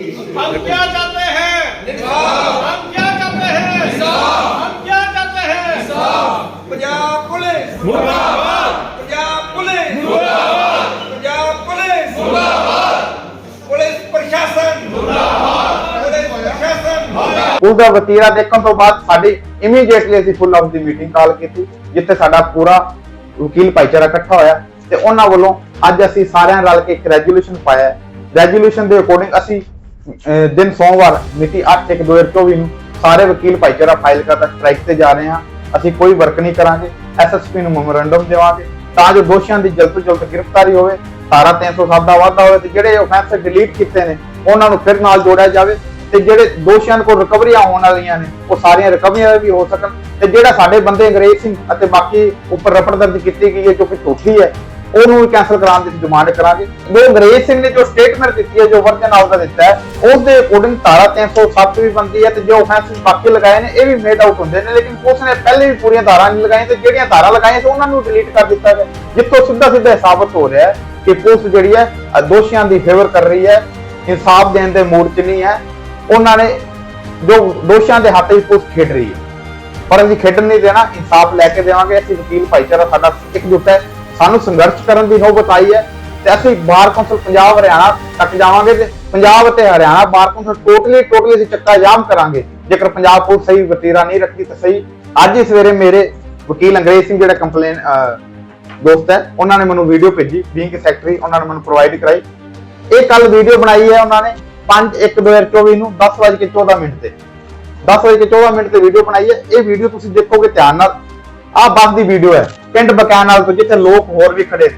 हम क्या चाहते हैं हम क्या चाहते हैं हम क्या चाहते हैं ਪੰਜਾਬ ਪੁਲਿਸ ਮੁਰਦਾਬਾਦ ਪੰਜਾਬ ਪੁਲਿਸ ਮੁਰਦਾਬਾਦ ਪੰਜਾਬ ਪੁਲਿਸ ਮੁਰਦਾਬਾਦ ਪੁਲਿਸ ਪ੍ਰਸ਼ਾਸਨ ਮੁਰਦਾਬਾਦ ਪੁਲਿਸ ਪ੍ਰਸ਼ਾਸਨ ਉਸ ਦਾ ਵਤੀਰਾ ਦੇਖਣ ਤੋਂ ਬਾਅਦ ਸਾਡੀ ਇਮੀਡੀਏਟਲੀ ਅਸੀਂ ਫੁੱਲ ਆਫ ਦੀ ਮੀਟਿੰਗ ਕਾਲ ਕੀਤੀ ਜਿੱਥੇ ਸਾਡਾ ਪੂਰਾ ਵਕੀਲ ਭਾਈਚਾਰਾ ਇਕੱਠਾ ਹੋਇਆ ਤੇ ਉਹਨਾਂ ਵੱਲੋਂ ਅੱਜ ਅਸੀਂ ਸਾਰਿਆਂ ਰਲ ਕੇ ਇੱਕ ਰੈਜੂਲੇਸ਼ਨ ਪਾਇਆ ਹੈ ਰੈਜੂਲੇਸ਼ਨ ਦੇ ਅਕੋਰਡਿੰਗ ਅਸੀਂ ਅਹ, ਦਿਨ ਸੋਮਵਾਰ, ਮਿਤੀ 8/1/2024 ਨੂੰ ਸਾਰੇ ਵਕੀਲ ਭਾਈਚਾਰਾ ਫਾਈਲ ਕਰਦਾ, ਸਟ੍ਰਾਈਕ ਤੇ ਜਾ ਰਹੇ ਹਾਂ। ਅਸੀਂ ਕੋਈ ਵਰਕ ਨਹੀਂ ਕਰਾਂਗੇ ਐਸਐਸਪੀ ਨੂੰ ਮੈਮੋਰੈਂਡਮ ਦੇਵਾਂਗੇ। ਤਾਂ ਜੋ ਦੋਸ਼ੀਆਂ ਦੀ ਜਲਦ ਤੋਂ ਜਲਦ ਗ੍ਰਿਫਤਾਰੀ ਹੋਵੇ ਧਾਰਾ 307 ਦਾ ਵਾਧਾ ਹੋਵੇ ਤੇ ਜਿਹੜੇ ਆਫੈਂਸ ਡਿਲੀਟ ਕੀਤੇ ਨੇ, ਉਹਨਾਂ ਨੂੰ ਫਿਰ ਨਾਲ ਜੋੜਿਆ ਜਾਵੇ ਤੇ ਜਿਹੜੇ ਦੋਸ਼ੀਆਂ ਕੋਲ ਰਿਕਵਰੀਆਂ ਹੋਣ ਵਾਲੀਆਂ ਨੇ, ਉਹ ਸਾਰੀਆਂ ਰਿਕਵਰੀਆਂ ਵੀ ਹੋ ਸਕਣ। ਤੇ ਜਿਹੜਾ ਸਾਡੇ ਬੰਦੇ ਅੰਗਰੇਜ਼ ਸਿੰਘ ਅਤੇ ਬਾਕੀ ਉੱਪਰ ਰਪੜ ਦਰਜ ਕੀਤੀ ਗਈ ਹੈ, ਜੋ ਕਿ ਝੂਠੀ ਹੈ ਉਹਨੂੰ ਵੀ ਕੈਂਸਲ ਕਰਾਉਣ ਦੀ ਡਿਮਾਂਡ ਕਰਾਂਗੇ। ਜੋ ਅੰਗਰੇਜ਼ ਸਿੰਘ ਨੇ ਜੋ ਸਟੇਟਮੈਂਟ ਦਿੱਤੀ ਹੈ, ਜੋ ਵਰਜਨ ਆਫ ਦਾ ਦਿੱਤਾ ਹੈ ਉਸ ਦੇ ਅਕੋਰਡਿੰਗ ਧਾਰਾ 307 ਵੀ ਬੰਦੀ ਹੈ ਤੇ ਜੋ ਆਫੈਂਸ ਬਾਕੀ ਲਗਾਏ ਨੇ, ਇਹ ਵੀ ਮੇਡ ਆਊਟ ਹੁੰਦੇ ਨੇ, ਲੇਕਿਨ ਪੁਲਿਸ ਨੇ ਪਹਿਲੇ ਵੀ ਪੂਰੀਆਂ ਧਾਰਾ ਨਹੀਂ ਲਗਾਈਆਂ ਤੇ ਜਿਹੜੀਆਂ ਧਾਰਾ ਲਗਾਈਆਂ ਸੀ, ਉਹਨਾਂ ਨੂੰ ਡਿਲੀਟ ਕਰ ਦਿੱਤਾ ਗਿਆ। ਜਿੱਥੋਂ ਸਿੱਧਾ ਸਿੱਧਾ ਇਹ ਸਾਬਤ ਹੋ ਰਿਹਾ ਹੈ ਕਿ ਪੁਲਿਸ ਜਿਹੜੀ ਹੈ ਦੋਸ਼ੀਆਂ ਦੀ ਫੇਵਰ ਕਰ ਰਹੀ ਹੈ, ਇਨਸਾਫ ਦੇਣ ਦੇ ਮੂਡ 'ਚ ਨਹੀਂ ਹੈ, ਉਹਨਾਂ ਨੇ ਜੋ ਦੋਸ਼ੀਆਂ ਦੇ ਹੱਥ ਵਿੱਚ ਪੁਲਿਸ ਖੇਡ ਰਹੀ ਹੈ। ਪਰ ਅਸੀਂ ਖੇਡਣ ਨਹੀਂ ਦੇਣਾ, ਇਨਸਾਫ ਲੈ ਕੇ ਦੇਵਾਂਗੇ, ਅਸੀਂ ਵਕੀਲ ਭਾਈਚਾਰਾ ਸਾਡਾ ਇਕਜੁੱਟ ਹੈ ਸਾਨੂੰ ਸੰਘਰਸ਼ ਕਰਨ ਦੀ ਨੌਬਤ ਆਈ ਹੈ ਤੇ ਅਸੀਂ ਬਾਰ ਕੌਂਸਲ ਪੰਜਾਬ, ਹਰਿਆਣਾ ਤੱਕ ਜਾਵਾਂਗੇ ਤੇ ਪੰਜਾਬ ਅਤੇ Haryana bar council totally totally ਅਸੀਂ ਚੱਕਾ ਜਾਮ ਕਰਾਂਗੇ। ਜੇਕਰ ਪੰਜਾਬ ਪੁਲਿਸ ਸਹੀ ਵਤੀਰਾ ਨਹੀਂ ਰੱਖੀ ਤਾਂ ਸਹੀ। ਅੱਜ ਹੀ ਸਵੇਰੇ ਮੇਰੇ ਵਕੀਲ ਅੰਗਰੇਜ਼ ਸਿੰਘ ਜਿਹੜਾ ਕੰਪਲੇਨ ਦੋਸਤ ਹੈ, ਉਹਨਾਂ ਨੇ ਮੈਨੂੰ ਵੀਡੀਓ ਭੇਜੀ ਬੀਇੰਗ ਸੈਕਟਰੀ ਉਹਨਾਂ ਨੇ ਮੈਨੂੰ ਪ੍ਰੋਵਾਈਡ ਕਰਾਈ। ਇਹ ਕੱਲ ਵੀਡੀਓ ਬਣਾਈ ਹੈ ਉਹਨਾਂ ਨੇ 5/1/2024 ਨੂੰ 10:14 ਮਿੰਟ ਤੇ। 10:14 ਮਿੰਟ ਤੇ ਵੀਡੀਓ ਬਣਾਈ ਹੈ। ਇਹ ਵੀਡੀਓ ਤੁਸੀਂ ਦੇਖੋਗੇ ਧਿਆਨ ਨਾਲ। ਆਹ ਬੱਸ ਦੀ ਵੀਡੀਓ ਹੈ, ਪਿੰਡ ਬਕਾਨਾਲ ਤੋਂ ਜਿੱਥੇ ਲੋਕ ਹੋਰ ਵੀ ਖੜੇ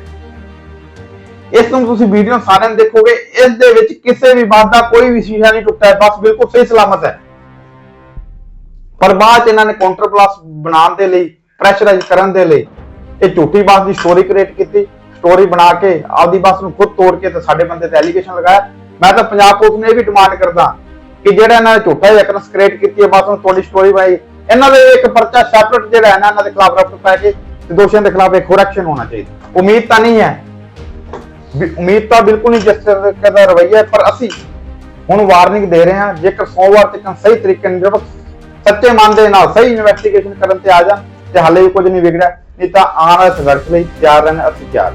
ਇਸ ਨੂੰ ਤੁਸੀਂ ਵੀਡੀਓ ਸਾਰਿਆਂ ਨੇ ਦੇਖੋਗੇ, ਇਸ ਦੇ ਵਿੱਚ ਕਿਸੇ ਵੀ ਬਾਤ ਦਾ ਕੋਈ ਵੀ ਸ਼ੀਸ਼ਾ ਨਹੀਂ ਟੁੱਟਾ ਹੈ ਬੱਸ ਬਿਲਕੁਲ ਸਹੀ ਸਲਾਮਤ ਹੈ। ਪਰ ਬਾਅਦ ਇਹਨਾਂ ਨੇ ਕਾਊਂਟਰ ਪਲੱਸ ਬਣਾਉਣ ਦੇ ਲਈ ਪ੍ਰੈਸ਼ਰਾਈਜ਼ ਕਰਨ ਦੇ ਲਈ, ਇਹ ਝੂਠੀ ਬੱਸ ਦੀ ਸਟੋਰੀ ਕ੍ਰੀਏਟ ਕੀਤੀ ਸਟੋਰੀ ਬਣਾ ਕੇ ਆਪਦੀ ਬੱਸ ਨੂੰ ਖੁਦ ਤੋੜ ਕੇ ਤੇ ਸਾਡੇ ਬੰਦੇ ਤੇ ਐਲੀਗੇਸ਼ਨ ਲਗਾਇਆ। ਮੈਂ ਤਾਂ ਪੰਜਾਬ ਪੁਲਿਸ ਨੂੰ ਇਹ ਵੀ ਡਿਮਾਂਡ ਕਰਦਾ ਕਿ ਜਿਹੜਾ ਇਹਨਾਂ ਨੇ ਝੂਠਾ ਯਕਨਸ ਕ੍ਰੀਏਟ ਕੀਤੀ ਹੈ, ਬੱਸ ਨੂੰ ਤੁਹਾਡੀ ਸਟੋਰੀ ਬਾਈ ਇਹਨਾਂ ਦੇ ਇੱਕ ਪਰਚਾ ਸੈਪਰੇਟ ਜਿਹੜਾ ਹੈ ਨਾ, ਇਹਨਾਂ ਦੇ ਖਿਲਾਫ ਰਫਟ ਪੈ ਕੇ ਤੇ ਦੋਸ਼ੀਆਂ ਦੇ ਖਿਲਾਫ ਇੱਕ ਹੋਰ ਐਕਸ਼ਨ ਹੋਣਾ ਚਾਹੀਦਾ। ਉਮੀਦ ਤਾਂ ਨਹੀਂ ਹੈ। ਉਮੀਦ ਤਾਂ ਬਿਲਕੁਲ ਨਹੀਂ ਜਿਸ ਤਰ੍ਹਾਂ ਦਾ ਰਵੱਈਆ ਪਰ ਅਸੀਂ ਹੁਣ ਵਾਰਨਿੰਗ ਦੇ ਰਹੇ ਹਾਂ, ਜੇਕਰ ਸੋਮਵਾਰ ਤੱਕ ਸਹੀ ਤਰੀਕੇ ਨਾਲ ਜਦੋਂ ਸੱਚੇ ਮਨ ਦੇ ਨਾਲ ਸਹੀ ਇਨਵੈਸਟੀਗੇਸ਼ਨ ਕਰਨ ਤੇ ਆ ਜਾਣ ਤੇ ਹਾਲੇ ਵੀ ਕੁਝ ਨਹੀਂ ਵਿਗੜਿਆ, ਨਹੀਂ ਤਾਂ ਆਉਣ ਵਾਲੇ ਸੰਘਰਸ਼ ਲਈ ਤਿਆਰ ਰਹਿਣਾ ਅਸੀਂ ਤਿਆਰ